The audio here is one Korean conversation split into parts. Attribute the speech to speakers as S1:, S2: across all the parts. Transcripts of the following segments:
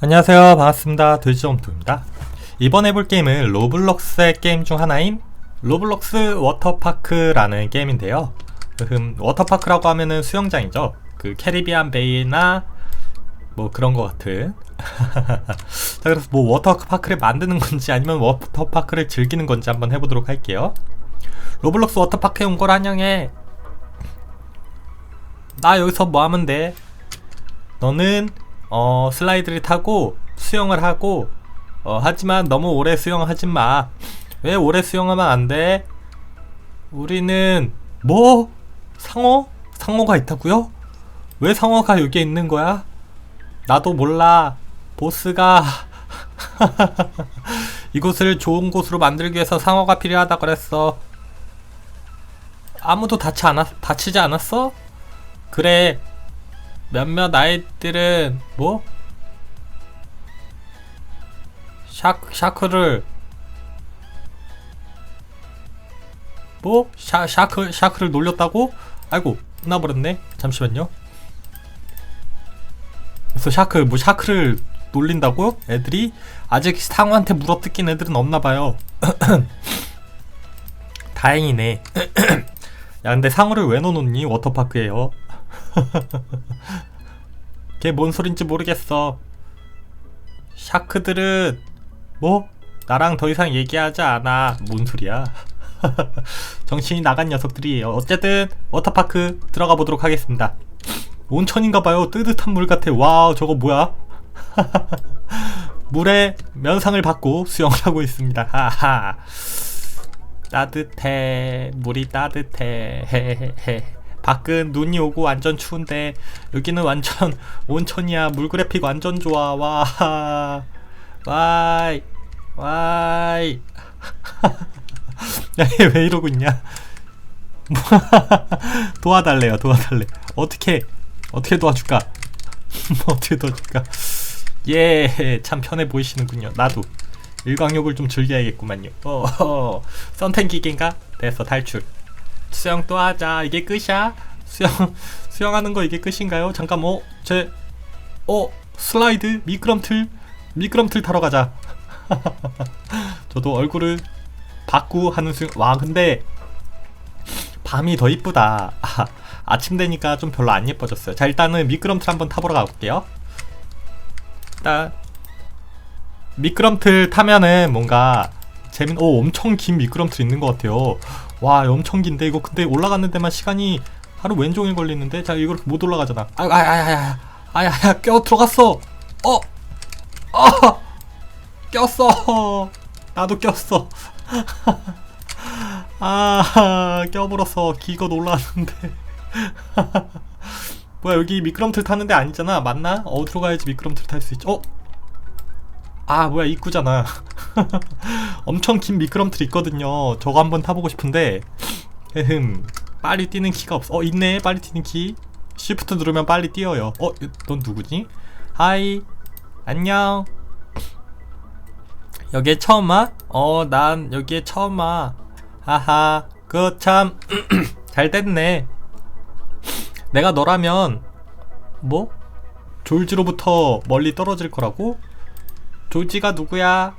S1: 안녕하세요. 반갑습니다. 돼지점토입니다. 이번 해볼 게임은 로블록스의 게임 중 하나인 로블록스 워터파크라는 게임인데요. 음, 워터파크라고 하면은 수영장이죠. 그 캐리비안 베이나 뭐 그런 것 같은. 자 그래서 뭐 워터파크를 만드는 건지 아니면 워터파크를 즐기는 건지 한번 해보도록 할게요. 로블록스 워터파크에 온 걸 환영해. 나 여기서 뭐 하면 돼? 너는 어 슬라이드를 타고 수영을 하고 어 하지만 너무 오래 수영하지 마. 왜 오래 수영하면 안 돼? 우리는 뭐 상어? 상어가 있다고요? 왜 상어가 여기에 있는 거야? 나도 몰라. 보스가 이곳을 좋은 곳으로 만들기 위해서 상어가 필요하다 그랬어. 아무도 다치 않았 다치지 않았어? 그래 몇몇 아이들은 뭐? 샤크 샤크를 뭐? 샤, 샤크 샤크를 놀렸다고? 아이고 끝나버렸네. 잠시만요. 그래서 샤크 뭐 샤크를 놀린다고? 애들이? 아직 상어한테 물어뜯긴 애들은 없나봐요. 다행이네. 야 근데 상어를 왜 넣어놓니? 워터파크에요 걔 뭔 소린지 모르겠어. 샤크들은 뭐 나랑 더 이상 얘기하지 않아. 뭔 소리야? 정신이 나간 녀석들이에요. 어쨌든 워터파크 들어가 보도록 하겠습니다. 온천인가봐요. 뜨뜻한 물 같아. 와우 저거 뭐야? 물에 면상을 받고 수영을 하고 있습니다. 하하. 따뜻해. 물이 따뜻해. 헤헤헤. 밖은 눈이 오고 완전 추운데 여기는 완전 온천이야. 물 그래픽 완전 좋아. 와. 와이. 와이. 야얘왜 이러고 있냐? 도와달래요. 도와달래. 어떻게 어떻게 도와줄까? 뭐 어떻게 도와줄까? 예참 편해 보이시는군요. 나도. 일광욕을 좀 즐겨야겠구만요. 어, 썬텐 기계인가? 됐어 탈출 수영 또 하자. 이게 끝이야? 수영 수영하는 거 이게 끝인가요? 잠깐 뭐 제 어 슬라이드 미끄럼틀 미끄럼틀 타러 가자. 저도 얼굴을 받고 하는 수영. 와 근데 밤이 더 이쁘다. 아, 아침 되니까 좀 별로 안 예뻐졌어요. 자 일단은 미끄럼틀 한번 타보러 가볼게요. 일단 미끄럼틀 타면은 뭔가 재밌. 오 엄청 긴 미끄럼틀 있는 것 같아요. 와 엄청 긴데 이거 근데 올라가는 데만 시간이 하루 왼종일 걸리는데 자 이거 못 올라가잖아 아야야야야 아야야 껴 들어갔어 어! 어! 꼈어 나도 꼈어 아 껴버렸어 기껏 올라왔는데 뭐야 여기 미끄럼틀 타는 데 아니잖아 맞나? 어디로 가야지 미끄럼틀 탈 수 있지 어? 아 뭐야 입구잖아. 엄청 긴 미끄럼틀 있거든요. 저거 한번 타보고 싶은데 에흠 빨리 뛰는 키가 없어. 어 있네. 빨리 뛰는 키. 쉬프트 누르면 빨리 뛰어요. 어? 넌 누구지? 하이. 안녕. 여기에 처음 와? 어 난 여기에 처음 와. 하하. 그 참. 잘 됐네. 내가 너라면 뭐? 졸지로부터 멀리 떨어질 거라고? 조지가 누구야?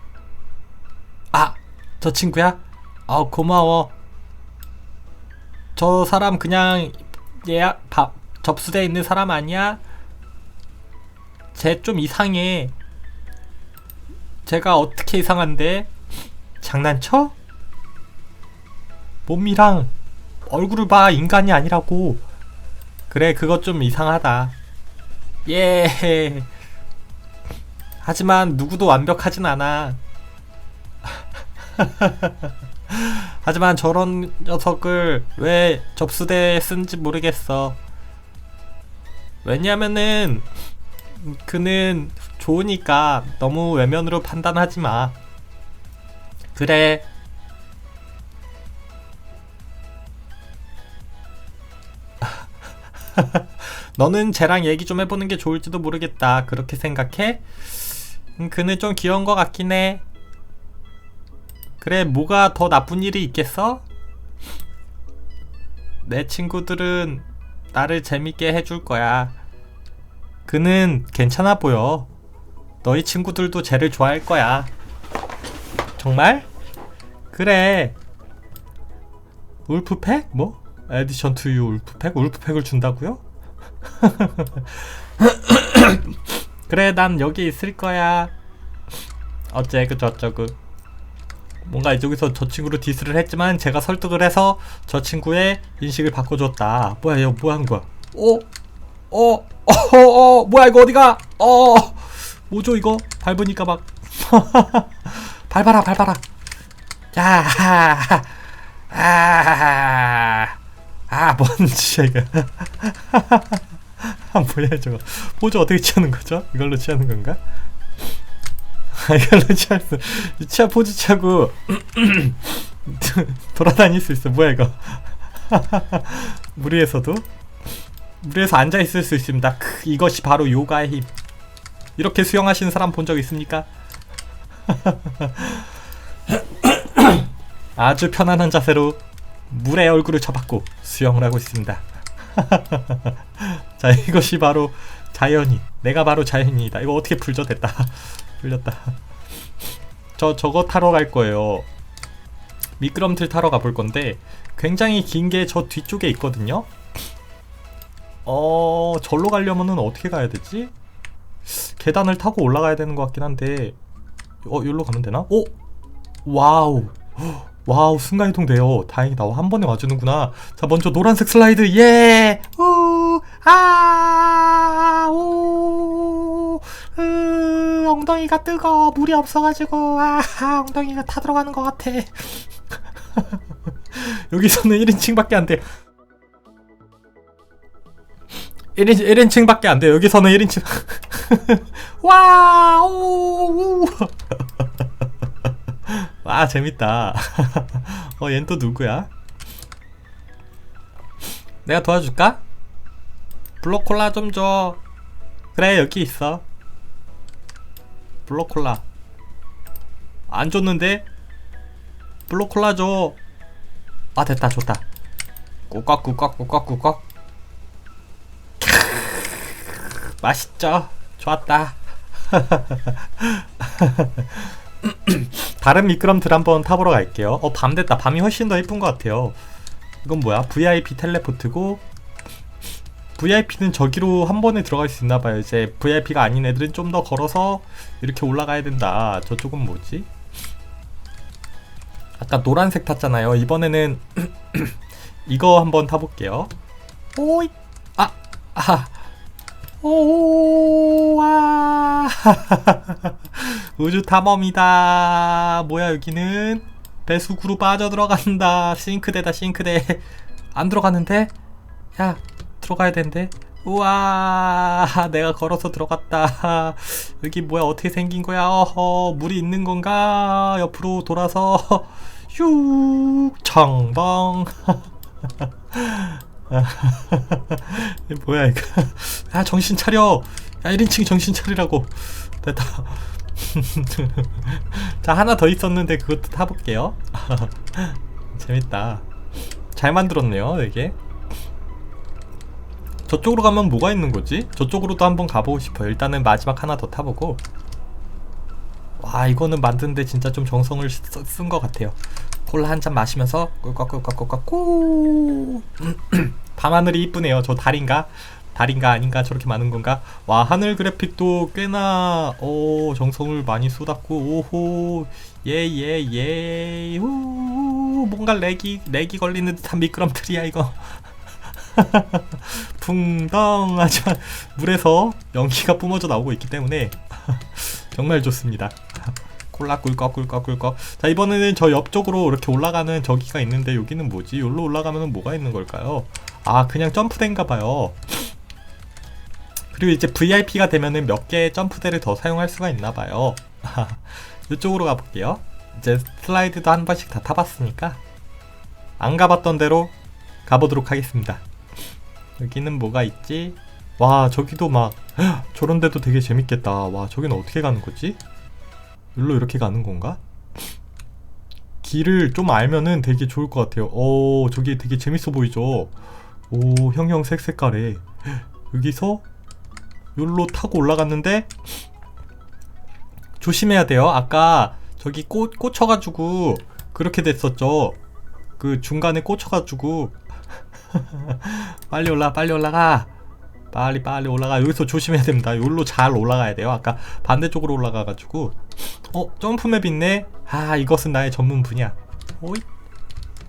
S1: 아, 저 친구야? 아, 고마워. 저 사람 그냥 예약 밥 접수돼 있는 사람 아니야? 쟤 좀 이상해. 제가 어떻게 이상한데? 장난쳐? 몸이랑 얼굴을 봐 인간이 아니라고. 그래 그거 좀 이상하다. 예. 하지만 누구도 완벽하진 않아. 하지만 저런 녀석을 왜 접수대에 쓴지 모르겠어. 왜냐면은 그는 좋으니까 너무 외면으로 판단하지 마. 그래. 너는 쟤랑 얘기 좀 해보는 게 좋을지도 모르겠다. 그렇게 생각해? 음, 그는 좀 귀여운 것 같긴 해. 그래, 뭐가 더 나쁜 일이 있겠어? 내 친구들은 나를 재밌게 해줄 거야. 그는 괜찮아 보여. 너희 친구들도 쟤를 좋아할 거야. 정말? 그래. 울프팩? 뭐? 에디션 투유 울프팩? 울프팩을 준다고요? 그래 난 여기 있을 거야. 어째그 저쩌그. 뭔가 이쪽에서 저 친구를 디스를 했지만 제가 설득을 해서 저 친구의 인식을 바꿔줬다. 뭐야 이거 뭐 하는 거야? 어? 어? 어? 어? 뭐야 이거 어디가? 어? 뭐죠 이거? 밟으니까 막 밟아라 밟아라. 야, 아, 아, 뭔지 이거. 아, 뭐야 저거? 포즈 어떻게 취하는 거죠? 이걸로 취하는 건가? 아, 이걸로 취할 수, 취하 포즈 취하고 돌아다닐 수 있어. 뭐야 이거? 물 위에서 앉아 있을 수 있습니다. 크, 이것이 바로 요가의 힘. 이렇게 수영하시는 사람 본 적 있습니까? 아주 편안한 자세로 물에 얼굴을 쳐박고 수영을 하고 있습니다. 자, 이것이 바로 자연이. 내가 바로 자연이다. 이거 어떻게 풀죠? 됐다. 풀렸다. 저 저거 타러 갈 거예요. 미끄럼틀 타러 가볼 건데 굉장히 긴 게 저 뒤쪽에 있거든요. 어, 절로 가려면은 어떻게 가야 되지? 계단을 타고 올라가야 되는 것 같긴 한데 어, 여기로 가면 되나? 오! 와우. 와우, 순간이동 돼요. 다행이다. 어, 한 번에 와주는구나. 자, 먼저 노란색 슬라이드, 예! 우, 아, 오, 으, 엉덩이가 뜨거. 물이 없어가지고, 아, 엉덩이가 타 들어가는 것 같아. 여기서는 1인칭밖에 안 돼. 1인, 1인칭밖에 안 돼. 여기서는 1인칭. 와, 오, 우. 와 재밌다 어 얜 또 누구야? 내가 도와줄까? 블록콜라 좀 줘 그래 여기 있어 블록콜라 안 줬는데? 블록콜라 줘아 됐다 좋다 꾹꽉꾹꽉꾹꽉꾹꽉 맛있죠? 좋았다 다른 미끄럼틀 한번 타보러 갈게요. 어, 밤 됐다. 밤이 훨씬 더 예쁜 것 같아요. 이건 뭐야? VIP 텔레포트고 VIP는 저기로 한 번에 들어갈 수 있나 봐요. 이제 VIP가 아닌 애들은 좀 더 걸어서 이렇게 올라가야 된다. 저쪽은 뭐지? 아까 노란색 탔잖아요. 이번에는 이거 한번 타볼게요. 오이 아 아. 오와 우주 탐험이다 뭐야 여기는 배수구로 빠져 들어간다 싱크대다 싱크대 안 들어갔는데 야 들어가야 되는데 우와 내가 걸어서 들어갔다 여기 뭐야 어떻게 생긴 거야 어허 물이 있는 건가 옆으로 돌아서 슉 청방 뭐야 이거. 야 정신 차려. 야 1인칭 정신 차리라고. 됐다. 자 하나 더 있었는데 그것도 타볼게요. 재밌다. 잘 만들었네요 이게. 저쪽으로 가면 뭐가 있는 거지? 저쪽으로도 한번 가보고 싶어요. 일단은 마지막 하나 더 타보고. 와 이거는 만드는데 진짜 좀 정성을 쓴 것 같아요. 콜라 한 잔 마시면서 꿀꺽꿀꺽꿀꺽꿀 밤하늘이 이쁘네요 저 달인가? 달인가 아닌가 저렇게 많은 건가? 와 하늘 그래픽도 꽤나 오 정성을 많이 쏟았고 오호 예예예 우 뭔가 렉이 렉이 걸리는 듯한 미끄럼틀이야 이거 붕덩 하지만 물에서 연기가 뿜어져 나오고 있기 때문에 정말 좋습니다 콜라 꿀꺽 꿀꺽 꿀꺽 자 이번에는 저 옆쪽으로 이렇게 올라가는 저기가 있는데 여기는 뭐지? 여기로 올라가면 뭐가 있는 걸까요? 아 그냥 점프대인가 봐요 그리고 이제 VIP가 되면은 몇 개의 점프대를 더 사용할 수가 있나 봐요 이쪽으로 가볼게요 이제 슬라이드도 한 번씩 다 타봤으니까 안 가봤던 대로 가보도록 하겠습니다 여기는 뭐가 있지? 와 저기도 막 저런 데도 되게 재밌겠다 와 저기는 어떻게 가는 거지? 일로 이렇게 가는 건가? 길을 좀 알면은 되게 좋을 것 같아요. 오, 저기 되게 재밌어 보이죠? 오, 형형 색 색깔에. 여기서 여기로 타고 올라갔는데 조심해야 돼요. 아까 저기 꽂, 꽂혀가지고 그렇게 됐었죠. 그 중간에 꽂혀가지고 빨리 올라 빨리 올라가 빨리 빨리 올라가. 여기서 조심해야 됩니다. 여기로 잘 올라가야 돼요. 아까 반대쪽으로 올라가가지고. 어 점프맵 있네? 아 이것은 나의 전문 분야. 오잇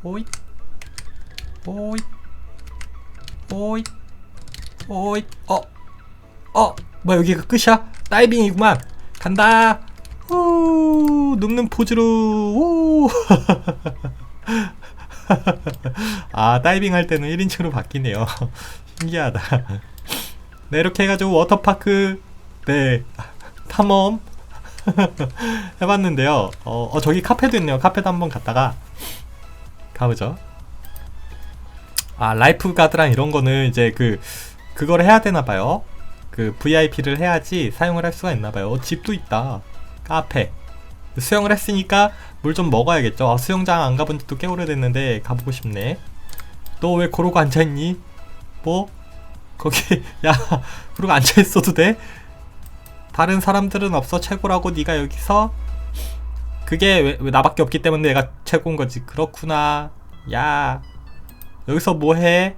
S1: 오잇 오잇 오잇 오잇. 어어 뭐야 여기가 끝이야? 다이빙이구만. 간다. 우 눕는 포즈로. 우. 아 다이빙 할 때는 1인칭으로 바뀌네요. 신기하다 네 이렇게 해가지고 워터파크 네 탐험 해봤는데요 어, 어, 저기 카페도 있네요 카페도 한번 갔다가 가보죠 아 라이프 가드랑 이런 거는 이제 그 그걸 해야 되나 봐요 그 VIP를 해야지 사용을 할 수가 있나 봐요 어, 집도 있다 카페 수영을 했으니까 물 좀 먹어야겠죠. 아, 수영장 안 가본 지도 꽤 오래됐는데 가보고 싶네. 너 왜 그러고 앉아있니? 뭐? 거기 야 그러고 앉아 있어도 돼? 다른 사람들은 없어 최고라고 네가 여기서 그게 왜, 왜 나밖에 없기 때문에 내가 최고인 거지 그렇구나 야 여기서 뭐해?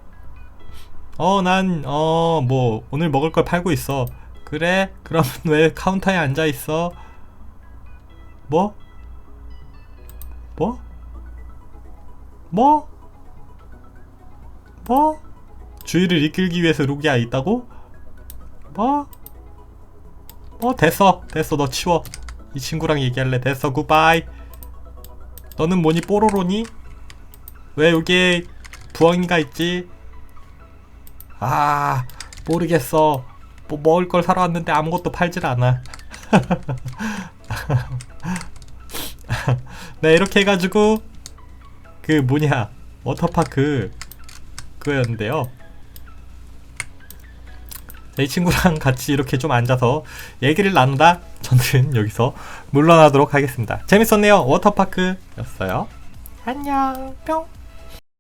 S1: 어 난 어 뭐 오늘 먹을 걸 팔고 있어 그래? 그럼 왜 카운터에 앉아 있어? 뭐? 뭐? 뭐? 뭐? 주의를 이끌기 위해서 루기아 있다고? 뭐? 뭐 됐어. 됐어. 너 치워. 이 친구랑 얘기할래. 됐어. 굿바이. 너는 뭐니? 뽀로로니? 왜 여기에 부엉이가 있지? 아 모르겠어. 뭐 먹을 걸 사러 왔는데 아무것도 팔질 않아. 네 이렇게 해가지고 그 뭐냐 워터파크 그거였는데요. 네, 이 친구랑 같이 이렇게 좀 앉아서 얘기를 나누다 저는 여기서 물러나도록 하겠습니다. 재밌었네요. 워터파크였어요. 안녕. 뿅